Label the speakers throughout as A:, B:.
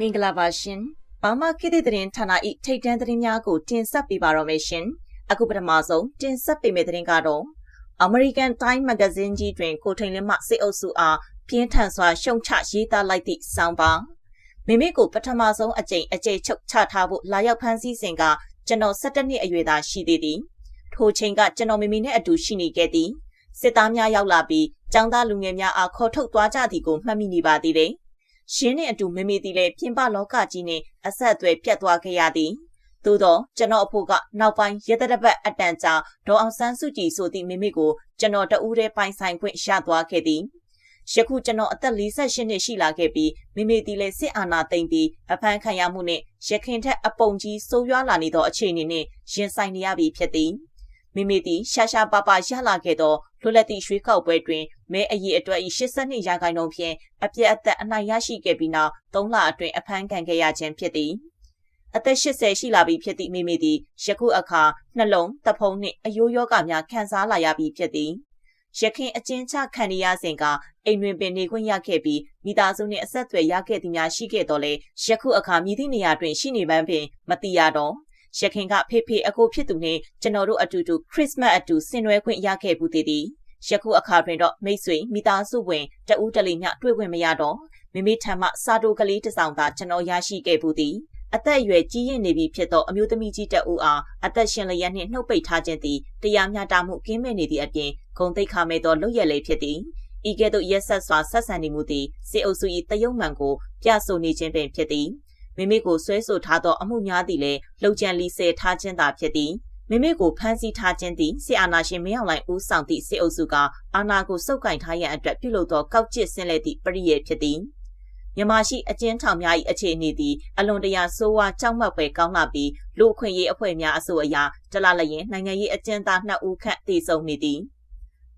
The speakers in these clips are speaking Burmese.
A: မင်္ဂလာပါရှင်။ဘာမှကိတဲ့သတင်းဌာန၏ထိတ်တန့်သတင်းများကိုတင်ဆက်ပေးပါတော့မယ်ရှင်။အခုပထမဆုံးတင်ဆက်ပေးမယ့်သတင်းကတော့ American Time Magazine ကြီးတွင်ကိုထိန်လင်းမှစစ်အုပ်စုအားပြင်းထန်စွာရှုံချရေးသားလိုက်သည့်စောင်းပါမိမိကိုပထမဆုံးအကြိမ်အကြိမ်ချုပ်ချထားဖို့လာရောက်ဖမ်းဆီးစဉ်ကကျွန်တော်၁၇နှစ်အရွယ်သားရှိသေးသည်ထိုချိန်ကကျွန်တော်မိမိနဲ့အတူရှိနေခဲ့သည်စစ်သားများရောက်လာပြီးចောင်းသားလူငယ်များအားခေါ်ထုတ်သွားကြသည်ကိုမှတ်မိနေပါသေးတယ် ရှင်းနဲ့အတူမမေသည်လည်းပြင်ပလောကကြီးနှင့်အဆက်အသွယ်ပြတ်သွားခဲ့ရသည်သို့တော့ကျွန်တော်အဖို့ကနောက်ပိုင်းရတတပတ်အတန်ကြာဒေါအောင်ဆန်းစုကြည်ဆိုသည့်မိမိကိုကျွန်တော်တဦးတည်းပိုင်ဆိုင်ခွင့်ရသွားခဲ့သည်ယခုကျွန်တော်အသက်48နှစ်ရှိလာခဲ့ပြီးမိမိဒီလေစစ်အာဏာသိမ်းပြီးအဖမ်းခံရမှုနှင့်ရခင်ထက်အပုံကြီးဆိုးရွားလာနေသောအခြေအနေနှင့်ရင်ဆိုင်နေရပြီဖြစ်သည် မိမိသည်ရှာရှာပါပါရလာခဲ့သောလွတ်လပ်သည့်ရွှေကောက်ပွဲတွင်မဲအရေးအတွက်၏82ရာခိုင်နှုန်းဖြင့်အပြည့်အသက်အနိုင်ရရှိခဲ့ပြီးနောက်3လအတွင်းအဖမ်းခံခဲ့ရခြင်းဖြစ်သည်အသက်80ရှိလာပြီဖြစ်သည့်မိမိသည်ယခုအခါနှလုံးတဖုံနှင့်အယိုးယောဂများခံစားလာရပြီဖြစ်သည်ရခင်အကျဉ်းချခံရစဉ်ကအိမ်တွင်ပင်နေခွင့်ရခဲ့ပြီးမိသားစုနှင့်အဆက်အသွယ်ရခဲ့သည်များရှိခဲ့တော်လဲယခုအခါမြည်သည့်နေရာတွင်ရှိနေပန်းပင်မတိရတော့ ရခင်ကဖေဖေအကိုဖြစ်သူနှင့်ကျွန်တော်တို့အတူတူခရစ်စမတ်အတူဆင်နွှဲခွင့်ရခဲ့ဘူးသေးသည်ယခုအခါတွင်တော့မိတ်ဆွေမိသားစုဝင်တဦးတလေမျှတွေ့ခွင့်မရတော့မိမိထံမှစာတိုကလေးတစ်စောင်သာကျွန်တော်ရရှိခဲ့ဘူးသည်အသက်အရွယ်ကြီးရင်နေပြီဖြစ်သောအမျိုးသမီးကြီးတဦးအားအသက်ရှင်လျက်နှင့်နှုတ်ပိတ်ထားခြင်းသည်တရားမျှတမှုကင်းမဲ့နေသည့်အပြင်ဂုံတိတ်ခါမဲ့သောလုပ်ရည်လေးဖြစ်သည်ဤကဲ့သို့ရက်ဆက်စွာဆက်ဆံနေမှုသည်စေအုပ်စု၏တယုံမှန်ကိုပြဆိုနေခြင်းပင်ဖြစ်သည် မိမိကိုဆွဲဆိုထားသောအမှုများသည်လည်းလှုပ်ကြံလီဆယ်ထားခြင်းသာဖြစ်သည်မိမိကိုဖမ်းဆီးထားခြင်းသည်စစ်အာဏာရှင်မင်းအောင်လှိုင်ဦးဆောင်သည့်စစ်အုပ်စုကအာဏာကိုစုပ်ကိုင်ထားရန်အတွက်ပြုလုပ်သောကောက်ကျစ်ဆင်းလဲသည့်ပရိယေဖြစ်သည်မြန်မာရှိအကျဉ်းထောင်များ၏အခြေအနေသည်အလွန်တရာဆိုးဝါးကြောက်မက်ဖွယ်ကောင်းလာပြီးလူအခွင့်ရေးအဖွဲ့များအဆိုအရာတလလျင်နိုင်ငံရေးအကျဉ်းသား2ဦးခန့်တည်ဆုံနေသည်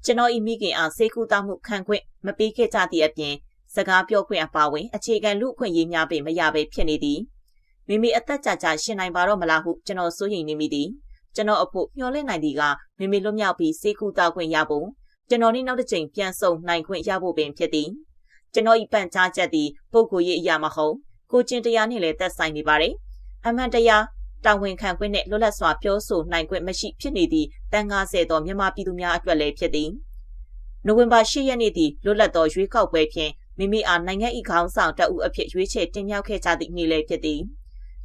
A: ကျွန်တော်၏မိခင်အားစေကူတာမှုခံခွင့်မပေးခဲ့ကြသည့်အပြင် စကားပြောခွင့်အပါအဝင်အခြေခံလူအခွင့်ရေးများပင်မရဘဲဖြစ်နေသည်မိမိအသက်ကြာကြာရှင်နိုင်ပါတော့မလားဟုကျွန်တော်စိုးရိမ်နေမိသည်ကျွန်တော်အဖို့မျှော်လင့်နိုင်သည်ကမိမိလွတ်မြောက်ပြီးစေကူတာခွင့်ရဖို့ကျွန်တော်นี่နောက်တစ်ချိန်ပြန်ဆုံနိုင်ခွင့်ရဖို့ပင်ဖြစ်သည်ကျွန်တော်ဤပန့်ကြားချက်သည်ပုဂ္ဂိုလ်ရေးအရာမဟုတ်ကိုကျင်တရားနှင့်လည်းသက်ဆိုင်နေပါတယ်အမှန်တရားတာဝန်ခံခွင့်နဲ့လွတ်လပ်စွာပြောဆိုနိုင်ခွင့်မရှိဖြစ်နေသည့်တန်90သောမြန်မာပြည်သူများအတွက်လည်းဖြစ်သည်နိုဝင်ဘာ10ရက်နေ့သည်လွတ်လပ်သောရွေးကောက်ပွဲဖြင့် မိမိအားနိုင်ငံ၏ခေါင်းဆောင်တအုပ်အဖြစ်ရွေးချယ်တင်မြှောက်ခဲ့ကြသည့်နေ့လည်းဖြစ်သည်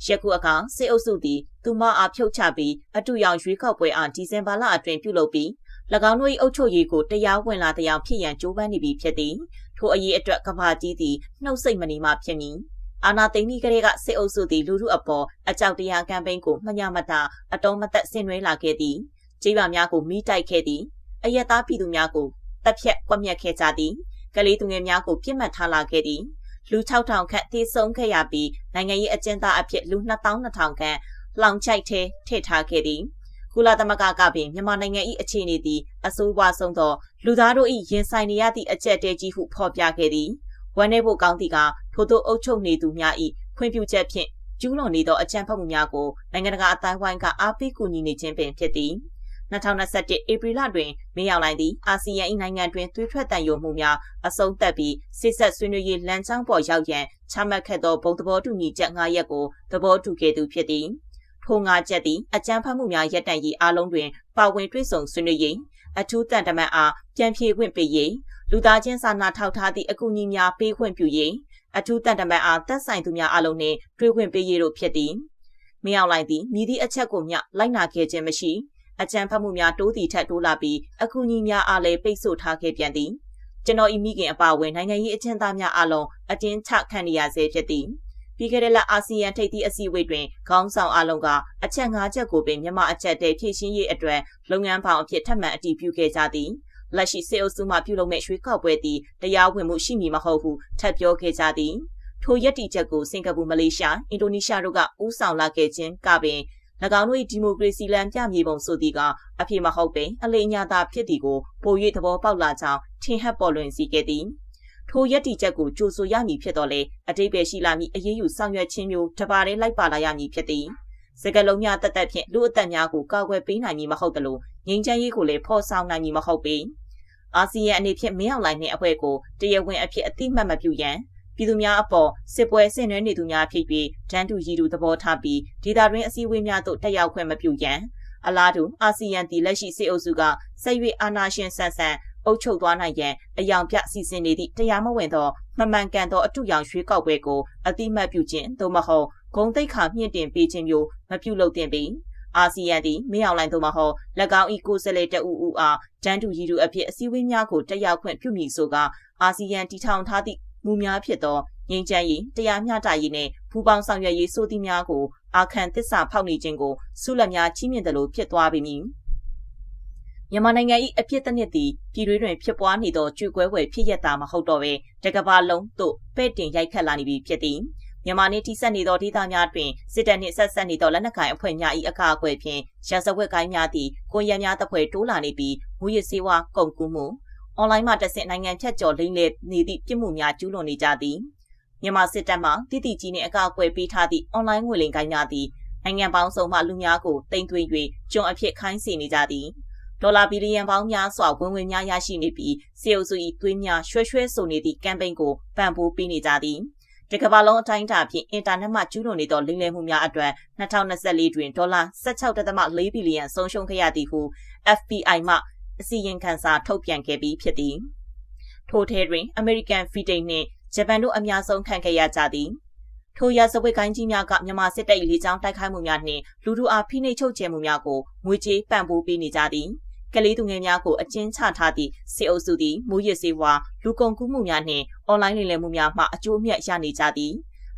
A: ယခုအခါစစ်အုပ်စုသည်သူမအားဖြုတ်ချပြီးအတူရောင်ရွေးကောက်ပွဲအားဒီဇင်ဘာလအတွင်းပြုလုပ်ပြီး၎င်းတို့၏အုပ်ချုပ်ရေးကိုတရားဝင်လာတရားဖြစ်ရန်ကြိုးပမ်းနေပြီဖြစ်သည်ထိုအရေးအတွက်ကဘာကြီးသည်နှုတ်ဆက်မနေမှဖြစ်မည်အာနာသိမ့်ပြီးကလေးကစစ်အုပ်စုသည်လူထုအပေါ်အကြောက်တရားကမ်ပိန်းကိုမညမတာအတော်မသက်ဆင်နွှဲလာခဲ့သည်ကြေးပါများကိုမိတိုက်ခဲ့သည်အယက်သားပြည်သူများကိုတပ်ဖြတ်ကွက်မြက်ခဲ့ကြသည် ကလေးသူငယ်များကိုပြစ်မှတ်ထားလာခဲ့သည်လူ6000ခန့်တည်ဆုံခဲ့ရပြီးနိုင်ငံရေးအကျဉ်းသားအဖြစ်လူ2200ခန့်လောင်ချိုက်ထဲထည့်ထားခဲ့သည်ကုလသမဂ္ဂကပင်မြန်မာနိုင်ငံ၏အခြေအနေသည်အဆိုးဝါးဆုံးသောလူသားတို့၏ရင်ဆိုင်နေရသည့်အကြက်တဲကြီးဟုဖော်ပြခဲ့သည်ဝမ်းနည်းဖို့ကောင်းသည့်ကထို့သောအုပ်ချုပ်နေသူများ၏ခွင့်ပြုချက်ဖြင့်ကျူးလွန်နေသောအကြမ်းဖက်မှုများကိုနိုင်ငံတကာအတိုင်းဝိုင်းကအားပေးကူညီနေခြင်းပင်ဖြစ်သည် 2021ဧပြီလတွင်မင်းရောက်လိုက်သည့်အာဆီယံ၏နိုင်ငံတွင်သွေးထွက်တန်ယိုမှုများအဆုံးသတ်ပြီးစစ်ဆက်ဆွေးနွေးရေးလမ်းကြောင်းပေါ်ရောက်ရန်ချမှတ်ခဲ့သောဘုံသဘောတူညီချက်၅ရက်ကိုသဘောတူခဲ့သူဖြစ်သည်ထိုငါချက်သည်အကြမ်းဖက်မှုများရပ်တန့်ရေးအားလုံးတွင်ပါဝင်တွေ့ဆုံဆွေးနွေးရေးအထူးတန်တမန်အားပြန်ဖြေခွင့်ပေးရေးလူသားချင်းစာနာထောက်ထားသည့်အကူအညီများပေးခွင့်ပြုရေးအထူးတန်တမန်အားသက်ဆိုင်သူများအားလုံးနှင့်တွေ့ခွင့်ပေးရေးတို့ဖြစ်သည်မင်းအောင်လိုက်သည်မြည်သည့်အချက်ကိုမျှလိုက်နာခဲ့ခြင်းမရှိ အကြံဖတ်မှုများတိုးတီထက်တိုးလာပြီးအကူအညီများအားလည်းပိတ်ဆို့ထားခဲ့ပြန်သည်ကျွန်တော်ဤမိခင်အပါအဝင်နိုင်ငံရေးအကျဉ်းသားများအားလုံးအတင်းချခံရဆဲဖြစ်သည်ပြီးခဲ့တဲ့လအာဆီယံထိပ်သီးအစည်းအဝေးတွင်ခေါင်းဆောင်အလုံးကအချက်၅ချက်ကိုပင်မြန်မာအချက်တည်းဖြည့်ရှင်းရေးအတွက်လုပ်ငန်းပေါင်းအဖြစ်ထပ်မံအတည်ပြုခဲ့ကြသည်လက်ရှိစေအုပ်စုမှပြုလုပ်မဲ့ရွှေကောက်ပွဲသည်တရားဝင်မှုရှိမည်မဟုတ်ဟုထပ်ပြောခဲ့ကြသည်ထိုရက်တီချက်ကိုစင်ကာပူမလေးရှားအင်ဒိုနီးရှားတို့ကဦးဆောင်လာခဲ့ခြင်းကပင်၎ င်းတို့၏ဒီမိုကရေစီလမ်းပြမြေပုံဆိုသည်ကအဖြစ်မဟုတ်ပင်အလိညာသာဖြစ်သည်ကိုပို၍သဘောပေါက်လာကြောင်းထင်ဟပ်ပေါ်လွင်စေခဲ့သည်ထိုရက်တီချက်ကိုကြိုဆိုရမည်ဖြစ်တော့လေအတိတ်ပဲရှိလာမည်အရေးယူဆောင်ရွက်ခြင်းမျိုးတပါးတည်းလိုက်ပါလာရမည်ဖြစ်သည်စကလုံးများတက်တက်ဖြင့်လူအသက်များကိုကာကွယ်ပေးနိုင်မည်မဟုတ်သလိုငြိမ်းချမ်းရေးကိုလည်းဖော်ဆောင်နိုင်မည်မဟုတ်ပေအာဆီယံအနေဖြင့်မင်းအောင်လှိုင်နှင့်အဖွဲ့ကိုတရားဝင်အဖြစ်အတိမတ်မပြုရန် ပြည်သူများအပေါ်စစ်ပွဲဆင်နွှဲနေသူများဖြစ်ပြီးတန်းတူရည်တူသဘောထားပြီးဒေသတွင်းအစည်းအဝေးများသို့တက်ရောက်ခွင့်မပြုရန်အလားတူအာဆီယံတီလက်ရှိစစ်အုပ်စုကဆက်၍အာဏာရှင်ဆန်ဆန်အုပ်ချုပ်သွားနိုင်ရန်အယောင်ပြစီစဉ်နေသည့်တရားမဝင်သောမမှန်ကန်သောအထူးရောင်ရွှေးကောက်ပွဲကိုအတိမတ်ပြုခြင်းသို့မဟုတ်ဂုံတိတ်ခါမြင့်တင်ပေးခြင်းမျိုးမပြုလုပ်သင့်ပေအာဆီယံသည်မင်းအောင်လှိုင်သို့မဟုတ်၎င်း၏ကိုယ်စားလှယ်တအူအူအားတန်းတူရည်တူအဖြစ်အစည်းအဝေးများကိုတက်ရောက်ခွင့်ပြုမည်ဆိုကအာဆီယံတည်ထောင်ထားသည့် မူများဖြစ်သောငြိမ်းချမ်းရေးတရားမျှတရေးနှင့်ဖူးပေါင်းဆောင်ရွက်ရေးဆိုသည့်များကိုအာခံသစ္စာဖောက်နေခြင်းကိုဆုလက်များချီးမြှင့်တယ်လို့ဖြစ်သွားပြီမည်မြန်မာနိုင်ငံ၏အဖြစ်တစ်နှစ်သည်ပြည်တွင်းတွင်ဖြစ်ပွားနေသောကျွေကွဲဝယ်ဖြစ်ရတာမဟုတ်တော့ဘဲတကဘာလုံးသို့ပဲ့တင်ရိုက်ခတ်လာနေပြီဖြစ်သည်မြန်မာနေတိဆက်နေသောဒေသများတွင်စစ်တပ်နှင့်ဆက်ဆက်နေသောလက်နက်ကိုင်အဖွဲ့များ၏အကာအကွယ်ဖြင့်ရာဇဝတ်ကိုင်းများသည့်ကိုရံများတပ်ဖွဲ့တိုးလာနေပြီးမူရစ်စေဝါကုန်ကူးမှု အွန်လိုင်းမှာတက်ဆင့်နိုင်ငံဖြတ်ကျော်လိမ့်လေနေသည့်ပြစ်မှုများကျူးလွန်နေကြသည်မြန်မာစစ်တပ်မှတည်တည်ကြီးနှင့်အကာအကွယ်ပေးထားသည့်အွန်လိုင်းငွေလိမ်ကိုင်းများသည်နိုင်ငံပေါင်းစုံမှလူများကိုတင်သွင်း၍ကျွန်အဖြစ်ခိုင်းစေနေကြသည်ဒေါ်လာဘီလီယံပေါင်းများစွာဝင်ဝင်များရရှိနေပြီးစီအိုစု၏သွေးများရွှဲရွှဲဆိုနေသည့်ကမ်ပိန်းကိုပံ့ပိုးပေးနေကြသည်တကမ္ဘာလုံးအတိုင်းအတာဖြင့်အင်တာနက်မှကျူးလွန်နေသောလိမ်လည်မှုများအတွက်2024တွင်ဒေါ်လာ16.4ဘီလီယံဆုံးရှုံးခဲ့ရသည်ဟု FBI မှ အစီရင်ခံစာထုတ်ပြန်ခဲ့ပြီးဖြစ်သည်ထိုထဲတွင် American Fitting နှင့်ဂျပန်တို့အများဆုံးခံခဲ့ရကြသည်ထိုရစဝစ်ကိုင်းကြီးများကမြန်မာစစ်တပ်၏လေကြောင်းတိုက်ခိုက်မှုများနှင့်လူထုအားဖိနှိပ်ချုပ်ချယ်မှုများကိုငွေကြေးပံ့ပိုးပေးနေကြသည်ကလေးသူငယ်များကိုအကျဉ်းချထားသည့်စစ်အုပ်စုသည်မူရစ်စေဝါလူကုန်ကူးမှုများနှင့်အွန်လိုင်းလိမ်လည်မှုများမှအကျိုးအမြတ်ရနေကြသည်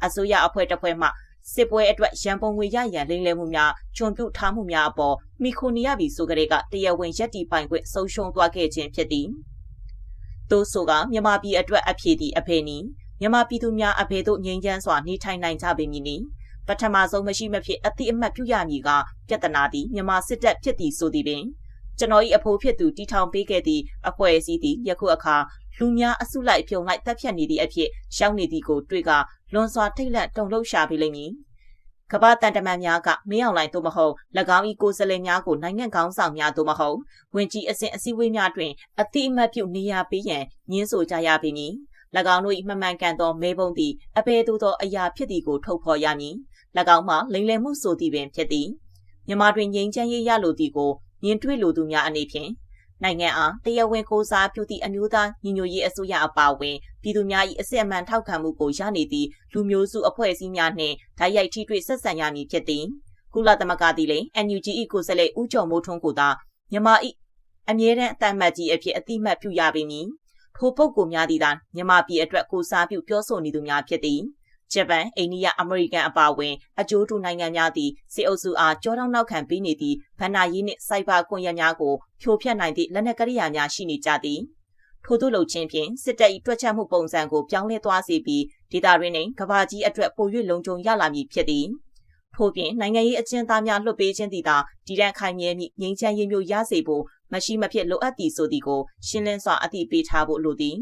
A: အစိုးရအဖွဲ့တစ်ဖွဲ့မှ စစ်ပွဲအတွက်ရန်ပုံငွေရရန်လိမ်လည်မှုများခြုံပြုထားမှုများအပေါ်မိခိုနေရပြီဆိုကြတဲ့ကတရားဝင်ရက်တီပိုင်ခွင့်ဆုံးရှုံးသွားခဲ့ခြင်းဖြစ်သည်သို့ဆိုကမြန်မာပြည်အတွက်အဖြေသည်အဖေနီမြန်မာပြည်သူများအဖေတို့ငြိမ်းချမ်းစွာနေထိုင်နိုင်ကြပေမည်နီပထမဆုံးမရှိမဖြစ်အတိအမှတ်ပြုရမည်ကပြဿနာသည်မြန်မာစစ်တပ်ဖြစ်သည်ဆိုသည်ပင် ကျွန်တော်၏အဖိုးဖြစ်သူတီထောင်ပေးခဲ့သည့်အဖွဲ့အစည်းသည်ယခုအခါလူများအစုလိုက်ပြုံလိုက်တပ်ဖြတ်နေသည့်အဖြစ်ရှောင်းနေသည်ကိုတွေ့ကလွန်စွာထိတ်လန့်တုန်လှုပ်ရှားပေးလိမ့်မည်ကမ္ဘာတန်တမန်များကမင်းအောင်လှိုင်သို့မဟုတ်၎င်း၏ကိုယ်စားလှယ်များကိုနိုင်ငံကောင်းဆောင်များသို့မဟုတ်ဝင်ကြီးအစဉ်အစည်းအဝေးများတွင်အတိအမှတ်ပြုနေရပေးရန်ညှင်းဆိုကြရပေမည်၎င်းတို့၏မှန်မှန်ကန်သောမဲပုံသည်အဘယ်သို့သောအရာဖြစ်သည်ကိုထုတ်ဖော်ရမည်၎င်းမှလိမ်လည်မှုဆိုသည်ပင်ဖြစ်သည်မြမတွင်ငြိမ်းချမ်းရေးရလိုသည်ကို မြင်တွေ့လိုသူများအနေဖြင့်နိုင်ငံအားတရားဝင်ကိုစားပြုသည့်အမျိုးသားညီညွတ်ရေးအစိုးရအပါအဝင်ပြည်သူများ၏အစစ်အမှန်ထောက်ခံမှုကိုရနေသည့်လူမျိုးစုအဖွဲ့အစည်းများနှင့်ဓာတ်ရိုက်ထိတွေ့ဆက်ဆံရမည်ဖြစ်သည်ကုလသမဂ္ဂသည်လည်း NUG ၏ကိုယ်စားလှယ်ဦးကျော်မိုးထွန်းကိုသာမြန်မာ၏အမြဲတမ်းအတမတ်ကြီးအဖြစ်အတိမတ်ပြုရပေမည်ထိုပုဂ္ဂိုလ်များသည်သာမြန်မာပြည်အတွက်ကိုစားပြုပြောဆိုနေသူများဖြစ်သည် ဂျပန်၊အိန္ဒိယ၊အမေရိကန်အပါအဝင် အကျိုးတူနိုင်ငံများသည့်စစ်အုပ်စုအားကြောတောင်းနောက်ခံပေးနေသည့်ဗန္နာရေးနှင့်စိုက်ဘာကွန်ရက်များကိုဖြိုဖျက်နိုင်သည့်လက်နက်ကိရိယာများရှိနေကြသည်ထို့သို့လုပ်ခြင်းဖြင့်စစ်တပ်၏တွက်ချက်မှုပုံစံကိုပြောင်းလဲသွားစေပြီးဒေသတွင်းနှင့်ကမ္ဘာကြီးအတွက်ပို၍လုံခြုံရလာမည်ဖြစ်သည်ထို့ပြင်နိုင်ငံရေးအကျဉ်းသားများလွှတ်ပေးခြင်းသည်သာတည်တံ့ခိုင်မြဲမည့်ငြိမ်းချမ်းရေးမျိုးရစေဖို့မရှိမဖြစ်လိုအပ်သည်ဆိုသည်ကိုရှင်းလင်းစွာအသိပေးထားဖို့လိုသည်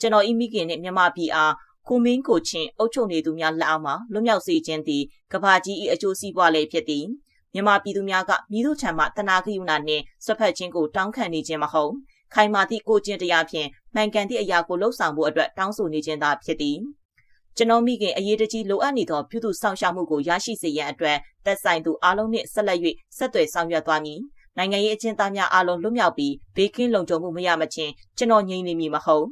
A: ကျွန်တော်ဤမိခင်နှင့်မြန်မာပြည်အား ကိုမင်းကိုချင်းအုပ်ချုပ်နေသူများလက်အောက်မှာလွတ်မြောက်စေခြင်းသည်ကဘာကြီး၏အကျိုးစီးပွားလည်းဖြစ်သည်မြန်မာပြည်သူများကမိတို့ချံမှတနာဂယုဏနှင့်ဆွတ်ဖက်ခြင်းကိုတောင်းခံနေခြင်းမဟုတ်ခိုင်မာသည့်ကိုကျင့်တရားဖြင့်မှန်ကန်သည့်အရာကိုလှုပ်ဆောင်ဖို့အတွက်တောင်းဆိုနေခြင်းသာဖြစ်သည်ကျွန်တော်မိခင်အရေးတကြီးလိုအပ်နေသောပြုသူဆောင်ရှောက်မှုကိုရရှိစေရန်အတွက်သက်ဆိုင်သူအားလုံးနှင့်ဆက်လက်၍ဆက်သွယ်ဆောင်ရွက်သွားမည်နိုင်ငံရေးအကျဉ်းသားများအားလုံးလွတ်မြောက်ပြီးဘေးကင်းလုံခြုံမှုမရမချင်းကျွန်တော်ငြိမ်နေမည်မဟုတ်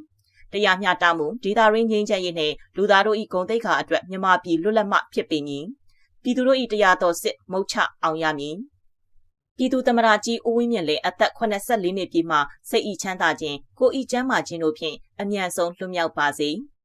A: တရားမျှတမှုဒေတာရင်းငြိမ်းချမ်းရေးနှင့်လူသားတို့၏ဂုဏ်သိက္ခာအတွက်မြန်မာပြည်လွတ်လပ်မှဖြစ်ပေမည်ပြည်သူတို့၏တရားတော်စစ်မုတ်ချအောင်ရမည်ပြည်သူသမရာကြီးဦးဝင်းမြင့်လည်းအသက်84နှစ်ပြည့်မှစိတ်ဤချမ်းသာခြင်းကိုဤချမ်းသာခြင်းတို့ဖြင့်အမြန်ဆုံးလွတ်မြောက်ပါစေ။